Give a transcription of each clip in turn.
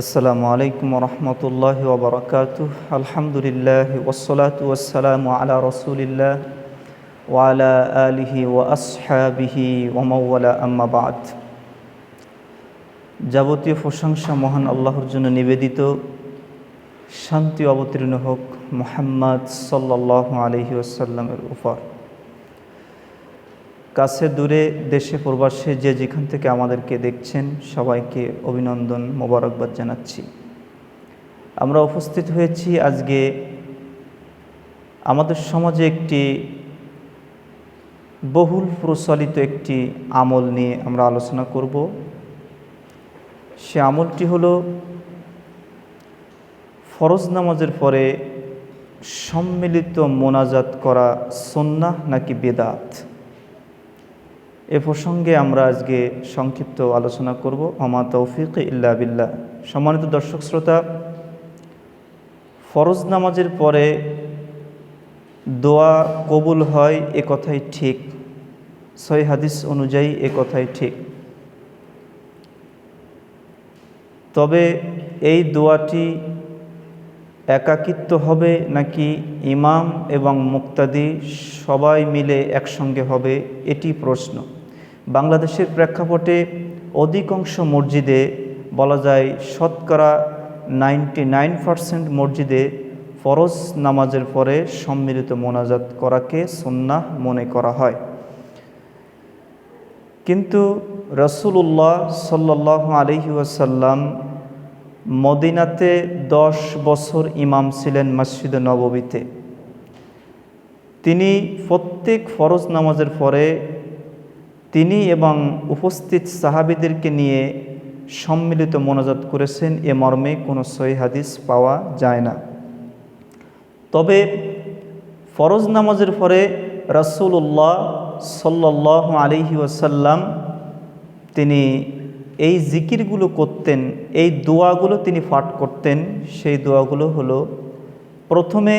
আসসালামু আলাইকুম রহমতুল্লাহ ওবরাকাত আলহামদুলিল্লাহ ওসলাত ওয়াসালাম আলা রসুলিল্লাহ ওয়ালা আলিহি ও আসহাবিহি ওমাওয়ালা আম্মাবাদ যাবতীয় প্রশংসা মহান আল্লাহর জন্য নিবেদিত। শান্তি অবতীর্ণ হোক মোহাম্মদ সাল্লাহ আলহি আসাল্লামের উপর। কাছে দূরে দেশে প্রবাসে যে যেখান থেকে আমাদেরকে দেখছেন, সবাইকে অভিনন্দন, মোবারকবাদ জানাচ্ছি। আমরা উপস্থিত হয়েছি আজকে আমাদের সমাজে একটি বহুল প্রচলিত একটি আমল নিয়ে আমরা আলোচনা করব। সে আমলটি হলো ফরজ নামাজের পরে সম্মিলিত মোনাজাত করা সন্না নাকি বেদাত? এ প্রসঙ্গে আমরা আজকে সংক্ষিপ্ত আলোচনা করব। অমা তৌফিক ইল্লা বিল্লাহ। সম্মানিত দর্শক শ্রোতা, ফরজ নামাজের পরে দোয়া কবুল হয় এ কথাই ঠিক সই হাদিস অনুযায়ী এ কথাই ঠিক। তবে এই দোয়াটি একাকিত্ব হবে নাকি ইমাম এবং মুক্তাদি সবাই মিলে একসঙ্গে হবে, এটি প্রশ্ন। বাংলাদেশের প্রেক্ষাপটে অধিকাংশ মসজিদে বলা যায় শতকরা নাইনটি নাইন পারসেন্ট মসজিদে ফরজ নামাজের পরে সম্মিলিত মোনাজাত করাকে সন্ন্যাহ মনে করা হয়। কিন্তু রসুল্লাহ সাল্লাহ আলহি ওয়াসাল্লাম মদিনাতে দশ বছর ইমাম ছিলেন মসজিদে নববীতে। তিনি প্রত্যেক ফরজ নামাজের পরে তিনি এবং উপস্থিত সাহাবিদেরকে নিয়ে সম্মিলিত মোনাজাত করেছেন, এ মর্মে কোনো সহি হাদিস পাওয়া যায় না। তবে ফরজ নামাজের পরে রসুল্লাহ সাল্লাহ আলিহি ওয়াসাল্লাম তিনি এই জিকিরগুলো করতেন, এই দোয়াগুলো তিনি পাঠ করতেন, সেই দোয়াগুলো হলো, প্রথমে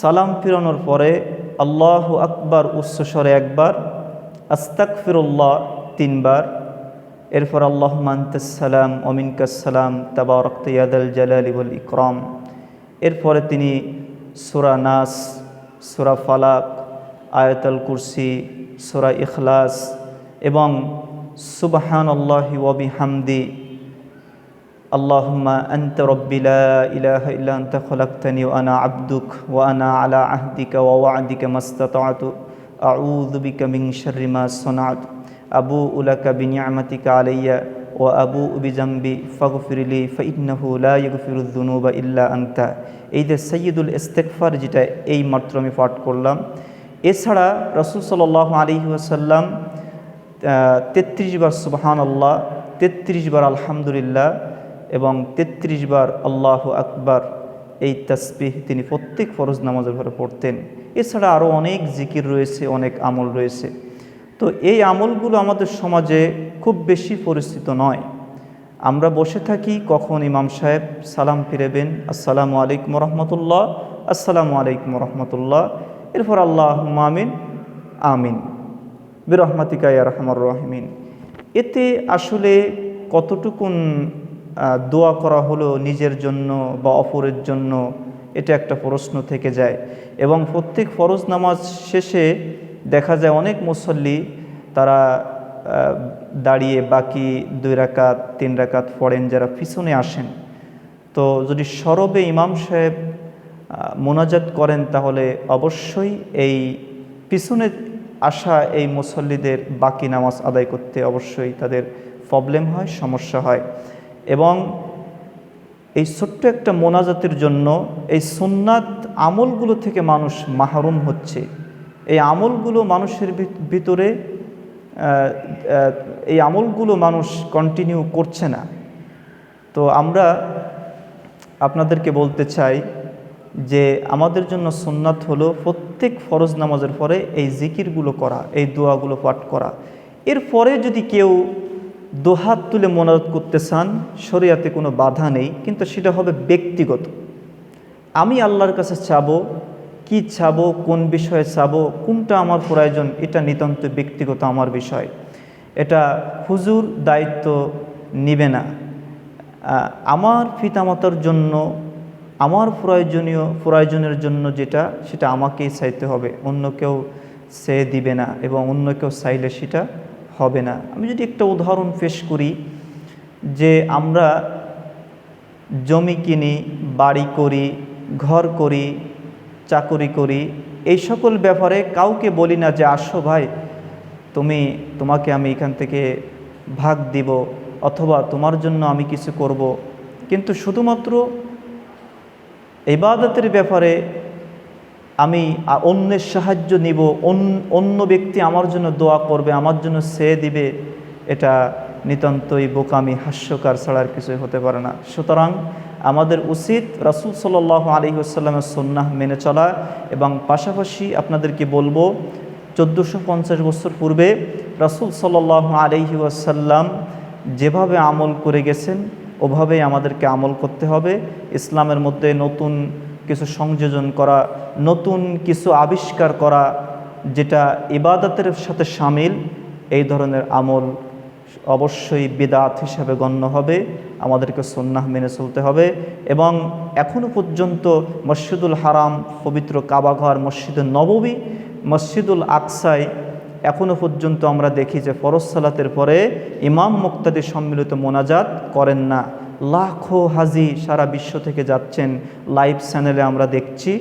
সালাম ফিরানোর পরে আল্লাহ আকবার উচ্চস্বরে একবার আস্তাক ফিরুল্লাহ তিনবার। এরপর আল্লাহ মান্তাসালাম অমিনকাসালাম তাবা রক্তিয়াদ জালালিবুল ইকরম। এরপরে তিনি সুরা নাস, সুরা ফালাক, আয়তাল কুরসি, সুরা ইখলাস এবং সুবাহান আল্লাহি ওবি হামদি আল্লাহুম্মা আন্ত রব্বি লা ইলাহা ইল্লা আনতা খলাকতানি ওয়া ওয়া আনা আলা আহদিকা ওয়া ওয়া'দিকা মাস্তাতা'তু। আউযু বিকা মিন শাররি মা সানা'তু। আবু উলাকা বিনি'মাতিকা আলাইয়া ওয়া আবু বিজাম্বি ফাগফিরলি ফাইন্নাহু লা ইয়াগফিরুয যুনুবা ইল্লা আনতা। এই যে সৈয়দুল ইস্তেগফার যেটা এই মাত্র আমি পাঠ করলাম। এছাড়া রসুল সাল্লাহ আলী ওয়াসাল্লাম তেত্রিশ বার সুবাহান আল্লাহ তেত্রিশ বার আলহামদুলিল্লাহ এবং তেত্রিশ বার আল্লাহ আকবার এই তসবিহ তিনি প্রত্যেক ফরজ নামাজের ঘরে পড়তেন। এছাড়া আরও অনেক জিকির রয়েছে, অনেক আমল রয়েছে। তো এই আমলগুলো আমাদের সমাজে খুব বেশি পরিচিত নয়। আমরা বসে থাকি, কখন ইমাম সাহেব সালাম ফিরেবেন, আসসালামু আলাইকুম রহমতুল্লাহ, আসসালামু আলাইকুম রহমতুল্লাহ, এরপর আল্লাহ আমিন আমিন। বিরহমাতিকা রহমার রহমিন। এতে আসলে কতটুকুন দোয়া করা হলো নিজের জন্য বা অপরের জন্য এটা একটা প্রশ্ন থেকে যায়। এবং প্রত্যেক ফরজ নামাজ শেষে দেখা যায় অনেক মুসল্লি তারা দাঁড়িয়ে বাকি দুই রাকাত, তিন রাকাত পড়েন যারা পিছনে আসেন। তো যদি সরবে ইমাম সাহেব মোনাজাত করেন তাহলে অবশ্যই এই পিছনে আসা এই মুসল্লিদের বাকি নামাজ আদায় করতে অবশ্যই তাদের প্রবলেম হয়, সমস্যা হয়। এবং এই ছোট্ট একটা মোনাজাতের জন্য এই সুন্নাত আমলগুলো থেকে মানুষ মাহরুম হচ্ছে। এই আমলগুলো মানুষের ভিতরে এই আমলগুলো মানুষ কন্টিনিউ করছে না। তো আমরা আপনাদেরকে বলতে চাই যে আমাদের জন্য সুন্নাত হলো প্রত্যেক ফরজ নামাজের পরে এই জিকিরগুলো করা, এই দোয়াগুলো পাঠ করা। এরপরে যদি কেউ দোহাত তুলে মোনাজত করতে চান, শরিয়াতে কোনো বাধা নেই, কিন্তু সেটা হবে ব্যক্তিগত। আমি আল্লাহর কাছে চাবো, কি চাবো, কোন বিষয়ে চাবো, কোনটা আমার প্রয়োজন, এটা নিতান্ত ব্যক্তিগত আমার বিষয়। এটা হুজুর দায়িত্ব নিবে না। আমার পিতামাতার জন্য, আমার প্রয়োজনীয়, প্রয়োজনের জন্য যেটা, সেটা আমাকেই চাইতে হবে। অন্য কেউ সে দিবে না, এবং অন্য কেউ চাইলে সেটা হবে না। আমি যদি একটা উদাহরণ পেশ করি যে আমরা জমি কিনি, বাড়ি করি, ঘর করি, চাকরি করি, এই সকল ব্যাপারে কাউকে বলি না যে, আসো ভাই, তুমি, তোমাকে আমি এখান থেকে ভাগ দিব অথবা তোমার জন্য আমি কিছু করব। কিন্তু শুধুমাত্র ইবাদতের ব্যাপারে আমি অন্যের সাহায্য নিব, অন- অন্য ব্যক্তি আমার জন্য দোয়া করবে, আমার জন্য সে দিবে, এটা নিতান্তই বোকামি, হাস্যকার ছাড়া আর কিছুই হতে পারে না। সুতরাং আমাদের উচিত রাসুল সাল আলী সন্ন্যাহ মেনে চলা এবং পাশাপাশি আপনাদেরকে বলব, চোদ্দোশো পঞ্চাশ বছর পূর্বে রাসুল সাল আলহি আসাল্লাম যেভাবে আমল করে গেছেন, ওভাবেই আমাদেরকে আমল করতে হবে। ইসলামের মধ্যে নতুন কিছু সংযোজন করা, নতুন কিছু আবিষ্কার করা, যেটা ইবাদতের সাথে সামিল, এই ধরনের আমল অবশ্যই বিদাত হিসাবে গণ্য হবে, আমাদেরকে সন্ন্যাহ মেনে চলতে হবে এবং এখনও পর্যন্ত মসজিদুল হারাম, পবিত্র কাবাঘর মসজিদুল নববী, মসজিদুল আকসাই এখনও পর্যন্ত আমরা দেখি যে ফরজ সালাতের পরে ইমাম মুক্তাদি সম্মিলিত মোনাজাত করেন না। লাখো হাজি সারা বিশ্ব থেকে যাচ্ছেন। লাইভ চ্যানেলে আমরা দেখছি।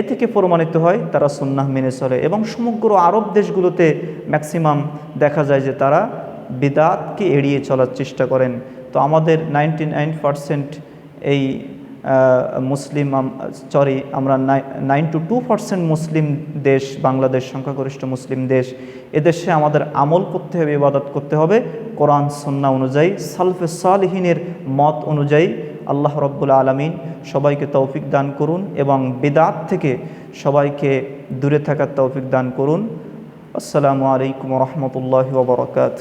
এ থেকে প্রমাণিত হয় তারা সুন্নাহ মেনে চলে এবং সমগ্র আরব দেশগুলোতে ম্যাক্সিমাম দেখা যায় যে তারা বিদাতকে এড়িয়ে চলার চেষ্টা করেন। তো আমাদের নাইনটি নাইন এই মুসলিম সরি আমরা nine two two percent Muslim দেশ, বাংলাদেশ, সংখ্যাগরিষ্ঠ মুসলিম দেশ। এদেশে আমাদের আমল করতে হবে, ইবাদত করতে হবে। কোরআন, সন্না অনুযায়ী, সালফে সালহিনের মত অনুযায়ী আল্লাহ রব্বুল আলমিন সবাইকে তৌফিক দান করুন এবং বেদাত থেকে সবাইকে দূরে থাকার তৌফিক দান করুন। আসসালামু আলাইকুম রহমতুল্লাহ ওবরাকাত